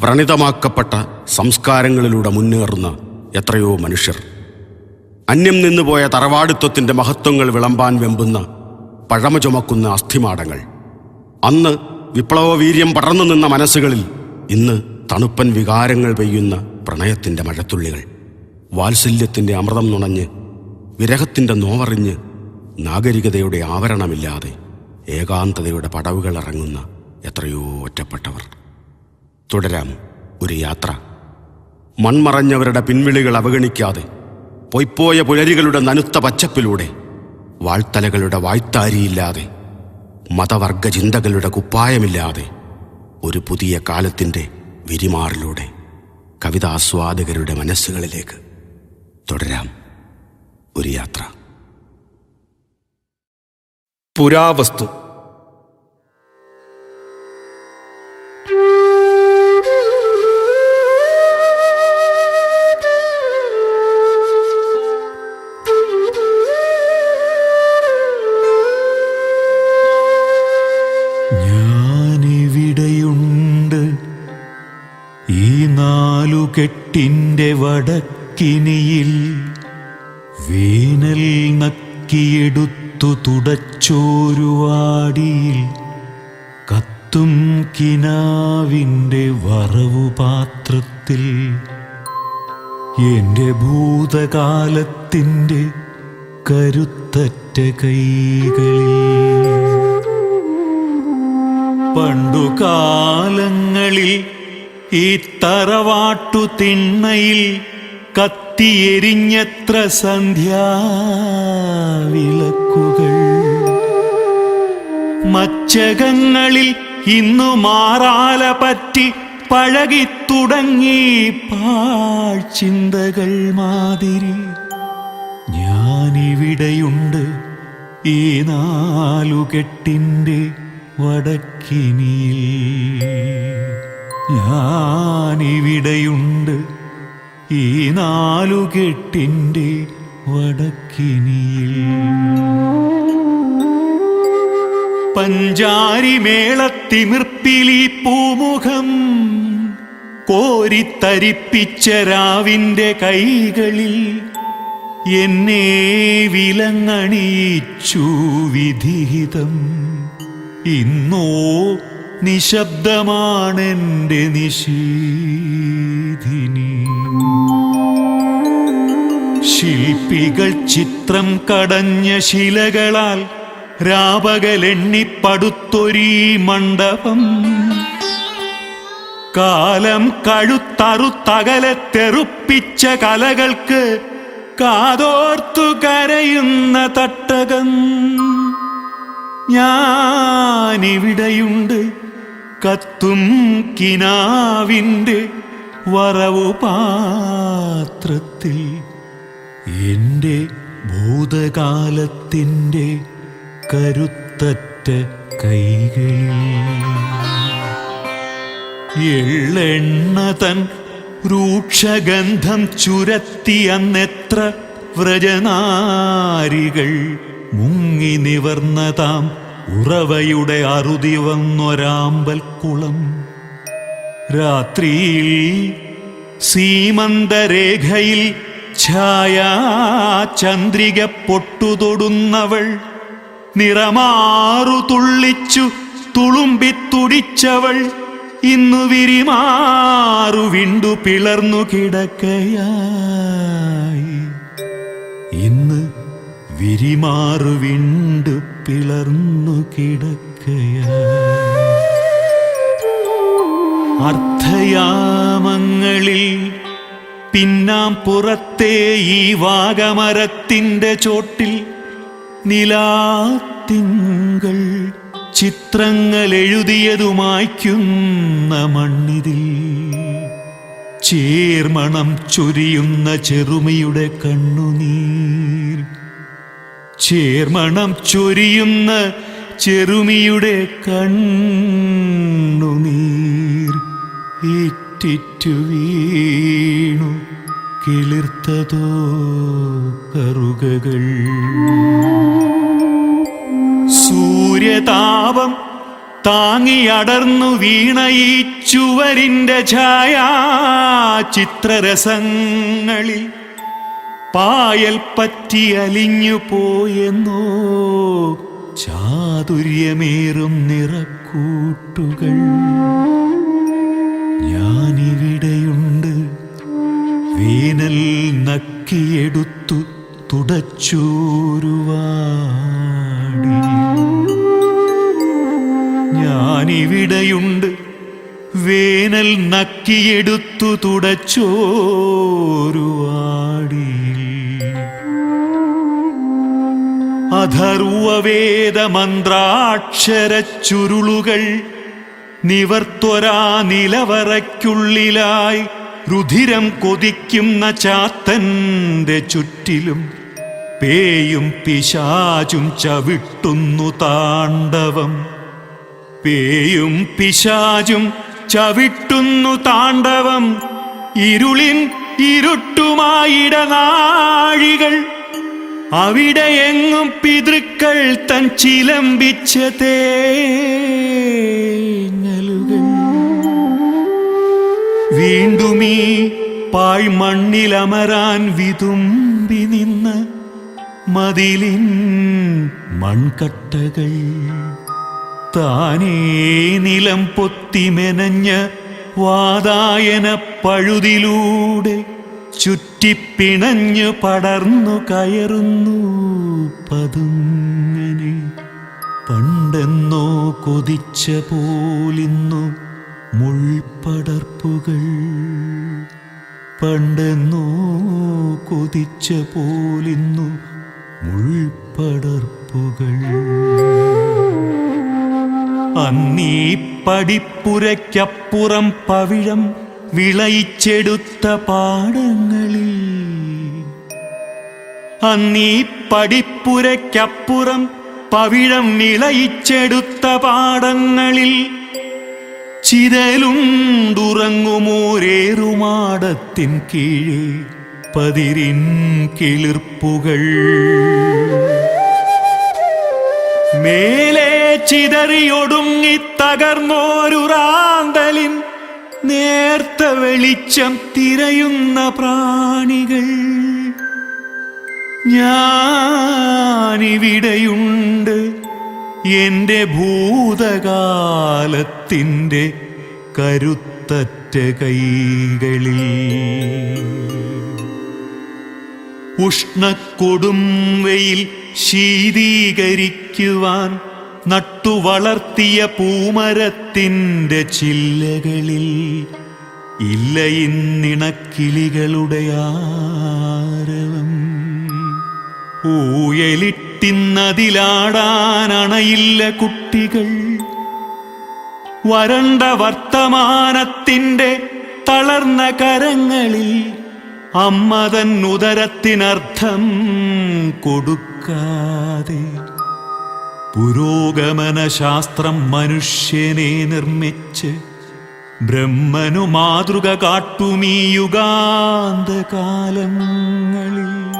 വ്രണിതമാക്കപ്പെട്ട സംസ്കാരങ്ങളിലൂടെ മുന്നേറുന്ന എത്രയോ മനുഷ്യർ. അന്യം നിന്നുപോയ തറവാടിത്വത്തിന്റെ മഹത്വങ്ങൾ വിളമ്പാൻ വെമ്പുന്ന പഴമ ചുമക്കുന്ന അസ്ഥിമാടങ്ങൾ. അന്ന് വിപ്ലവവീര്യം പടർന്നു നിന്ന മനസ്സുകളിൽ ഇന്ന് തണുപ്പൻ വികാരങ്ങൾ പെയ്യുന്ന പ്രണയത്തിന്റെ മഴത്തുള്ളികൾ. വാത്സല്യത്തിന്റെ അമൃതം നുണഞ്ഞ് വിരഹത്തിന്റെ നോവറിഞ്ഞ് നാഗരികതയുടെ ആവരണമില്ലാതെ ഏകാന്തതയുടെ പടവുകൾ ഇറങ്ങുന്ന എത്രയോ ഒറ്റപ്പെട്ടവർ. തുടരാം ഒരു യാത്ര. മൺമറഞ്ഞവരുടെ പിൻവിളികൾ അവഗണിക്കാതെ പൊയ്പോയ പുലരികളുടെ നനുത്ത പച്ചപ്പിലൂടെ വാഴ്ത്തലകളുടെ വായ്ത്താരിയില്ലാതെ മതവർഗ ചിന്തകളുടെ കുപ്പായമില്ലാതെ ഒരു പുതിയ കാലത്തിന്റെ വിരിമാറിലൂടെ കവിതാസ്വാദകരുടെ മനസ്സുകളിലേക്ക് തുടരാം ഒരു യാത്ര. പുരാവസ്തു നാലുകെട്ടിന്റെ വടക്കിനിയിൽ വേനൽ നക്കിയെടുത്തു തുടച്ചോരുവാടിയിൽ കത്തും കിനാവിന്റെ വറവുപാത്രത്തിൽ എന്റെ ഭൂതകാലത്തിന്റെ കരുത്തറ്റ കൈകളിൽ പണ്ടു കാലങ്ങളിൽ ഈ തറവാട്ടു തിണ്ണയിൽ കത്തിയെരിഞ്ഞത്ര സന്ധ്യാവിളക്കുകൾ. മച്ചകങ്ങളിൽ ഇന്നു മാറാല പറ്റി പഴകിത്തുടങ്ങി പാഴ്ചിന്തകൾ മാതിരി. ഞാനിവിടെയുണ്ട് ഈ നാലുകെട്ടിന്റെ വടക്കിനിയിൽ. ഞാനിവിടെയുണ്ട്. ഈ നാലു നാലുകെട്ടിന്റെ വടക്കിനിയിൽ. പഞ്ചാരി മേളത്തിമിർപ്പിലി പൂമുഖം കോരിത്തരിപ്പിച്ച രാവിന്റെ കൈകളിൽ എന്നെ വിലങ്ങണിയിച്ചു വിധിഹിതം. ഇന്നോ നിശബ്ദമാണെന്റെ നിശീധിനി ശില്പികൾ ചിത്രം കടഞ്ഞ ശിലകളാൽ രാപകലെണ്ണിപ്പടുത്തൊരീ മണ്ഡപം. കാലം കഴുത്തറുത്തകലെ തെറുപ്പിച്ച കലകൾക്ക് കാതോർത്തു കരയുന്ന തട്ടകം. ഞാനിവിടെയുണ്ട് കത്തും കിനാവിന്റെ വറവു പാത്രത്തിൽ എന്റെ ഭൂതകാലത്തിന്റെ കരുത്തറ്റ കൈകളിൽ എള്ളെണ്ണ തൻ രൂക്ഷഗന്ധം ചുരത്തി അന്നെത്ര വ്രജനാരികൾ മുങ്ങി നിവർന്നതാം ഉറവയുടെ അറുതി വന്നൊരാമ്പൽ കുളം. രാത്രിയിൽ സീമന്തരേഖയിൽ ഛായാ ചന്ദ്രിക പൊട്ടുതൊടുന്നവൾ നിറമാറു തുള്ളിച്ചു തുളുമ്പിത്തുടിച്ചവൾ ഇന്നു വിരിമാറു വിണ്ടു പിളർന്നു കിടക്കയായി. വിരിമാറു വിണ്ടു പിളർന്നു കിടക്കയ. അർത്ഥയാമങ്ങളിൽ പിന്നാം പുറത്തെ ഈ വാഗമരത്തിന്റെ ചോട്ടിൽ നിലാത്തിങ്കൾ ചിത്രങ്ങൾ എഴുതിയതുമായ്ക്കുന്ന മണ്ണിതിൽ ചേർമണം ചൊരിയുന്ന ചെറുമിയുടെ കണ്ണുനീർ ചേർമണം ചൊരിയുന്ന ചെറുമിയുടെ കണ്ണുനീർ വീണു. കിളിർത്തതോ കറുകകൾ. സൂര്യതാപം താങ്ങിയടർന്നു വീണ ഈ ചുവരിന്റെ ഛായാ ചിത്രരസങ്ങളിൽ പായൽ പറ്റി അലിഞ്ഞു പോയെന്നോ? ചാതുര്യമേറും നിറക്കൂട്ടുകൾ. ഞാനിവിടെയുണ്ട്. വേനൽ നക്കിയെടുത്തു തുടച്ചൂരുവാടി. ഞാനിവിടെയുണ്ട്. വേനൽ നക്കിയെടുത്തു തുടച്ചോരുവാടി. അഥർവവേദ മന്ത്രാക്ഷര ചുരുളുകൾ നിവർത്തൊരാ നിലവറയ്ക്കുള്ളിലായി രുധിരം കൊതിക്കുന്ന ചാത്തന്റെ ചുറ്റിലും പേയും പിശാചും ചവിട്ടുന്നു താണ്ഡവം. പേയും പിശാചും ചവിട്ടുന്നു താണ്ഡവം. ഇരുളിൻ ഇരുട്ടുമായിടനാഴികൾ അവിടെ എങ്ങും പിതൃക്കൾ തൻ ചിലമ്പിച്ച തേങ്ങലുകൾ വീണ്ടുമീ പാഴ്മണ്ണിലമരാൻ വിതുമ്പി നിന്ന് മതിലിൻ മൺകട്ടകൾ താനേ നിലം പൊത്തിമെനഞ്ഞ വാതായന പഴുതിലൂടെ ചുറ്റിപ്പിണഞ്ഞു പടർന്നു കയറുന്നു പതുങ്ങനെ. പണ്ടെന്നോ കൊതിച്ച പോലിന്നു മുൾപടർപ്പുകൾ. പണ്ടെന്നോ കൊതിച്ച പോലിന്നു മുൾപടർപ്പുകൾ. അന്നീ പടിപ്പുരയ്ക്കപ്പുറം പവിഴം വിളയിച്ചെടുത്ത പാടങ്ങളിൽ അന്നീ പടിപ്പുരയ്ക്കപ്പുറം പവിഴം വിളയിച്ചെടുത്ത പാടങ്ങളിൽ ചിതലുണ്ടുറങ്ങുമോരേറുമാടത്തിൻ കീഴ് പതിരിൻ കിളിർപ്പുകൾ. മേലെ ചിതറിയൊടുങ്ങി തകർന്നോരുറാന്തലിൻ നേർത്ത വെളിച്ചം തിരയുന്ന പ്രാണികൾ. ഞാനിവിടെയുണ്ട് എന്റെ ഭൂതകാലത്തിന്റെ കരുത്തറ്റ കൈകളിൽ. ഉഷ്ണക്കൊടും വെയിൽ ശീതീകരിക്കുവാൻ നട്ടുവളർത്തിയ പൂമരത്തിന്റെ ചില്ലകളിൽ ഇല്ല ഇന്നിണക്കിളികളുടെ ആരവം. ഊയലിട്ടിന്നതിലാടാനണയില്ല കുട്ടികൾ. വരണ്ട വർത്തമാനത്തിന്റെ തളർന്ന കരങ്ങളിൽ അമ്മതൻ ഉദരത്തിനർത്ഥം കൊടുക്കാതെ പുരോഗമന ശാസ്ത്രം മനുഷ്യനെ നിർമ്മിച്ച് ബ്രഹ്മനു മാതൃക കാട്ടുമീ യുഗാന്തകാലങ്ങളിൽ.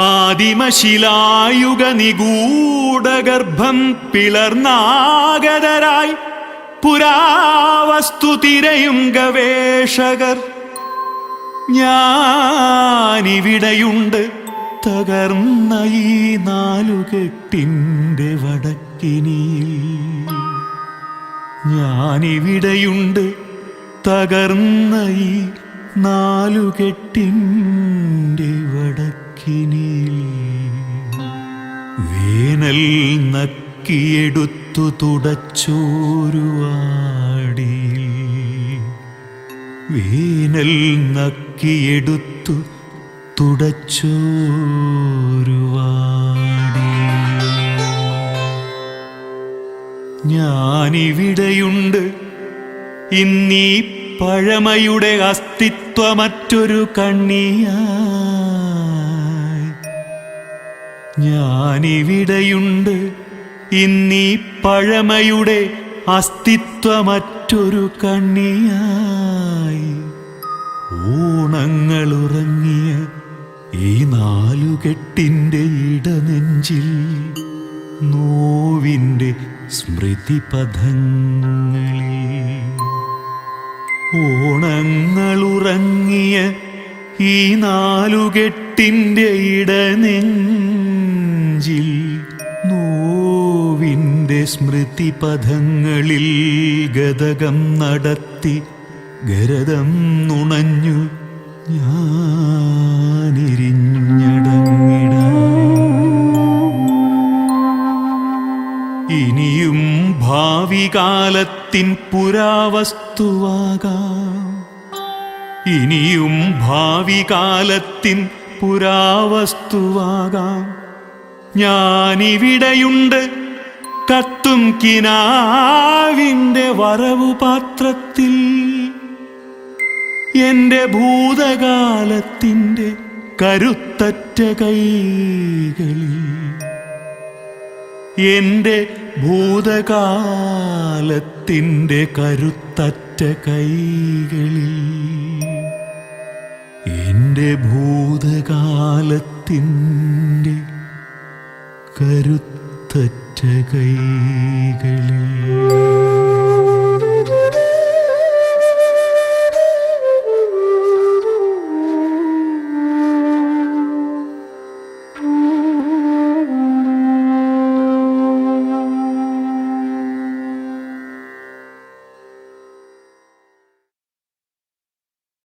ആദിമശിലായുഗ നിഗൂഢഗർഭം പിളർന്നാഗതരായി പുരാവസ്തു തിരയും ഗവേഷകർ. ഞാനിവിടെയുണ്ട് തകർന്ന ഈ നാലുകെട്ടിന്റെ വടക്കിനിയിൽ ഞാനിവിടെയുണ്ട് തകർന്ന ഈ നാലുകെട്ടിന്റെ വടക്കിനിയിൽ. വേനൽ നക്കിയെടുത്തു തുടച്ചോരുവാടിയിൽ വേനൽ നക്കിയെടുത്തു തുടച്ചോരുവാടി. ഞാനിവിടെയുണ്ട്. ഇന്നീ പഴമയുടെ അസ്തിത്വമറ്റൊരു കണ്ണിയായി. ഞാനിവിടെയുണ്ട്. ഇന്നീ പഴമയുടെ അസ്തിത്വമറ്റൊരു കണ്ണിയായി. ഊണങ്ങളുറങ്ങിയ ഈ നാലുകെട്ടിന്റെ ഇടനെഞ്ചിൽ നോവിന്റെ സ്മൃതിപഥങ്ങളിൽ ഓണങ്ങളുറങ്ങിയ ഈ നാലുകെട്ടിന്റെ ഇടനെഞ്ചിൽ നോവിന്റെ സ്മൃതിപഥങ്ങളിൽ ഗതകം നടത്തി ഗരതം നുണഞ്ഞു ഇനിയും ഭാവി കാലത്തിൻ പുരാവസ്തുവാകാം. ഇനിയും ഭാവി കാലത്തിൻ പുരാവസ്തുവാകാം. ഞാനിവിടെയുണ്ട് കത്തും കിനാവിന്റെ വരവു പാത്രത്തിൽ എന്റെ ഭൂതകാലത്തിന്റെ കരുത്തറ്റ കൈകളിൽ എന്റെ ഭൂതകാലത്തിന്റെ കരുത്തറ്റ കൈകളിൽ എന്റെ ഭൂതകാലത്തിന്റെ കരുത്തറ്റ കൈ